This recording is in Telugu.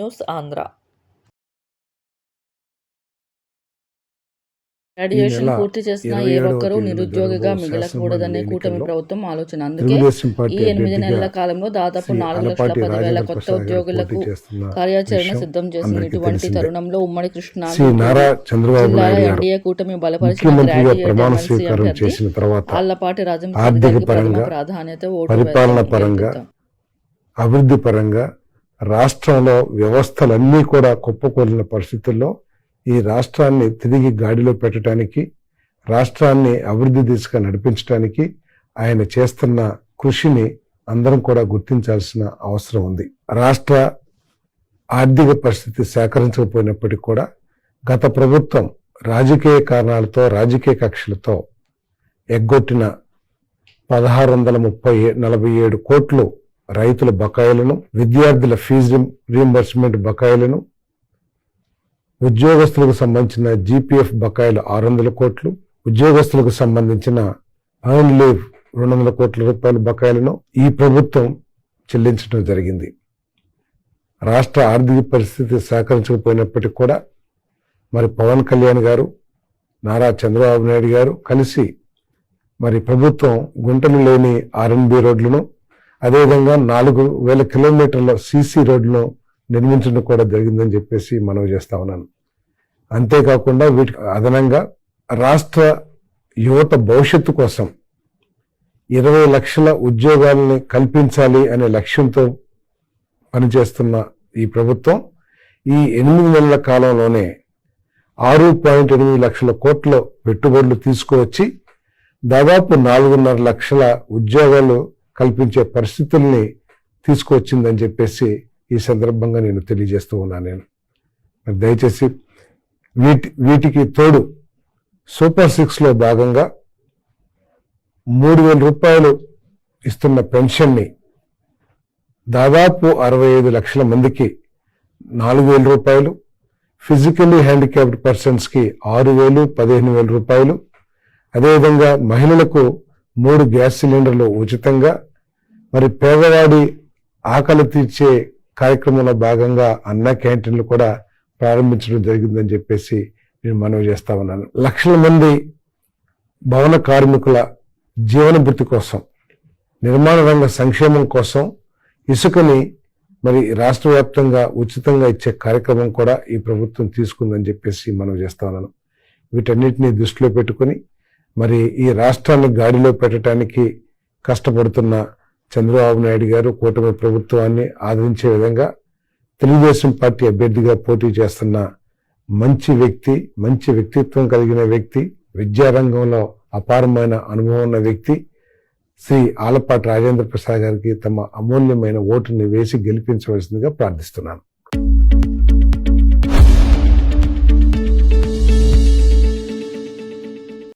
న్యూస్ ఆంధ్ర గ్రాడ్యుయేషన్ పూర్తి చేసిన ఏ ఒక్కరూ నిరుద్యోగిగా మిగలకూడదనే కూటమి ప్రభుత్వం ఆలోచన అందుకే ఈ ఎనిమిది నెలల కాలంలో దాదాపు నాలుగు లక్షల పదివేల కొత్త ఉద్యోగులకు కార్యాచరణ సిద్ధం చేసింది అందరికీ ఇటువంటి. తరుణంలో ఉమ్మడి కృష్ణా జిల్లాల ఎన్డీఏ కూటమి బలపరిచిన గ్రాడ్యుయేట్ చేసిన ఆళ్ళపాటి ప్రథమ పరంగా, ప్రాధాన్యత ఓటు. అభివృద్ధి పరంగా రాష్ట్రంలో వ్యవస్థలన్నీ కూడా కుప్పకూలిన పరిస్థితుల్లో ఈ రాష్ట్రాన్ని తిరిగి గాడిలో పెట్టడానికి రాష్ట్రాన్ని అభివృద్ధి దిశగా నడిపించడానికి ఆయన చేస్తున్న కృషిని అందరం కూడా గుర్తించాల్సిన అవసరం ఉంది. రాష్ట్ర ఆర్థిక పరిస్థితి సేకరించకపోయినప్పటికీ కూడా గత ప్రభుత్వం రాజకీయ కారణాలతో రాజకీయ కక్షలతో ఎగ్గొట్టిన పదహారు వందల ముప్పై నలభై ఏడు కోట్లు రైతుల బకాయిలను విద్యార్థుల ఫీజు రీంబర్స్మెంట్ బకాయిలను ఉద్యోగస్తులకు సంబంధించిన జీపీఎఫ్ బకాయిలు ఆరు వందల కోట్లు ఉద్యోగస్తులకు సంబంధించిన అర్న్ లీవ్ రెండు వందల కోట్ల రూపాయల బకాయిలను ఈ ప్రభుత్వం చెల్లించడం జరిగింది. రాష్ట్ర ఆర్థిక పరిస్థితి సహకరించకపోయినప్పటికీ కూడా మరి పవన్ కళ్యాణ్ గారు నారా చంద్రబాబు నాయుడు గారు కలిసి మరి ప్రభుత్వం గుంటలు లేని ఆర్ఎన్బి రోడ్లను అదేవిధంగా నాలుగు వేల కిలోమీటర్ల సీసీ రోడ్లను నిర్మించడం కూడా జరిగిందని చెప్పేసి మనవి చేస్తా ఉన్నాను. అంతేకాకుండా వీటికి అదనంగా రాష్ట్ర యువత భవిష్యత్తు కోసం ఇరవై లక్షల ఉద్యోగాలని కల్పించాలి అనే లక్ష్యంతో పనిచేస్తున్న ఈ ప్రభుత్వం ఈ ఎనిమిది నెలల కాలంలోనే ఆరు పాయింట్ ఎనిమిది లక్షల కోట్ల పెట్టుబడులు తీసుకువచ్చి దాదాపు నాలుగున్నర లక్షల ఉద్యోగాలు కల్పించే పరిస్థితుల్ని తీసుకువచ్చిందని చెప్పేసి ఈ సందర్భంగా నేను తెలియజేస్తూ ఉన్నాను నేను. మరి దయచేసి వీటి వీటికి తోడు సూపర్ సిక్స్లో భాగంగా మూడు వేల రూపాయలు ఇస్తున్న పెన్షన్ని దాదాపు అరవై ఐదు లక్షల మందికి నాలుగు వేల రూపాయలు ఫిజికల్లీ హ్యాండిక్యాప్డ్ పర్సన్స్కి ఆరు వేలు పదిహేను వేల రూపాయలు. అదేవిధంగా మహిళలకు మూడు గ్యాస్ సిలిండర్లు ఉచితంగా మరి పేదవాడి ఆకలి తీర్చే కార్యక్రమంలో భాగంగా అన్న క్యాంటీన్లు కూడా ప్రారంభించడం జరిగిందని చెప్పేసి నేను మనవి చేస్తా ఉన్నాను. లక్షల మంది భవన కార్మికుల జీవన భృతి కోసం నిర్మాణ రంగ సంక్షేమం కోసం ఇసుకని మరి రాష్ట్ర వ్యాప్తంగా ఉచితంగా ఇచ్చే కార్యక్రమం కూడా ఈ ప్రభుత్వం తీసుకుందని చెప్పేసి మనం చేస్తా ఉన్నాను. వీటన్నిటిని దృష్టిలో పెట్టుకొని మరి ఈ రాష్ట్రాన్ని గాడిలో పెట్టడానికి కష్టపడుతున్న చంద్రబాబు నాయుడు గారు కూటమి ప్రభుత్వాన్ని ఆదరించే విధంగా తెలుగుదేశం పార్టీ అభ్యర్థిగా పోటీ చేస్తున్న మంచి వ్యక్తి మంచి వ్యక్తిత్వం కలిగిన వ్యక్తి విద్యారంగంలో అపారమైన అనుభవం ఉన్న వ్యక్తి శ్రీ ఆలపాటి రాజేంద్ర ప్రసాద్ గారికి తమ అమూల్యమైన ఓటుని వేసి గెలిపించవలసిందిగా ప్రార్థిస్తున్నాను.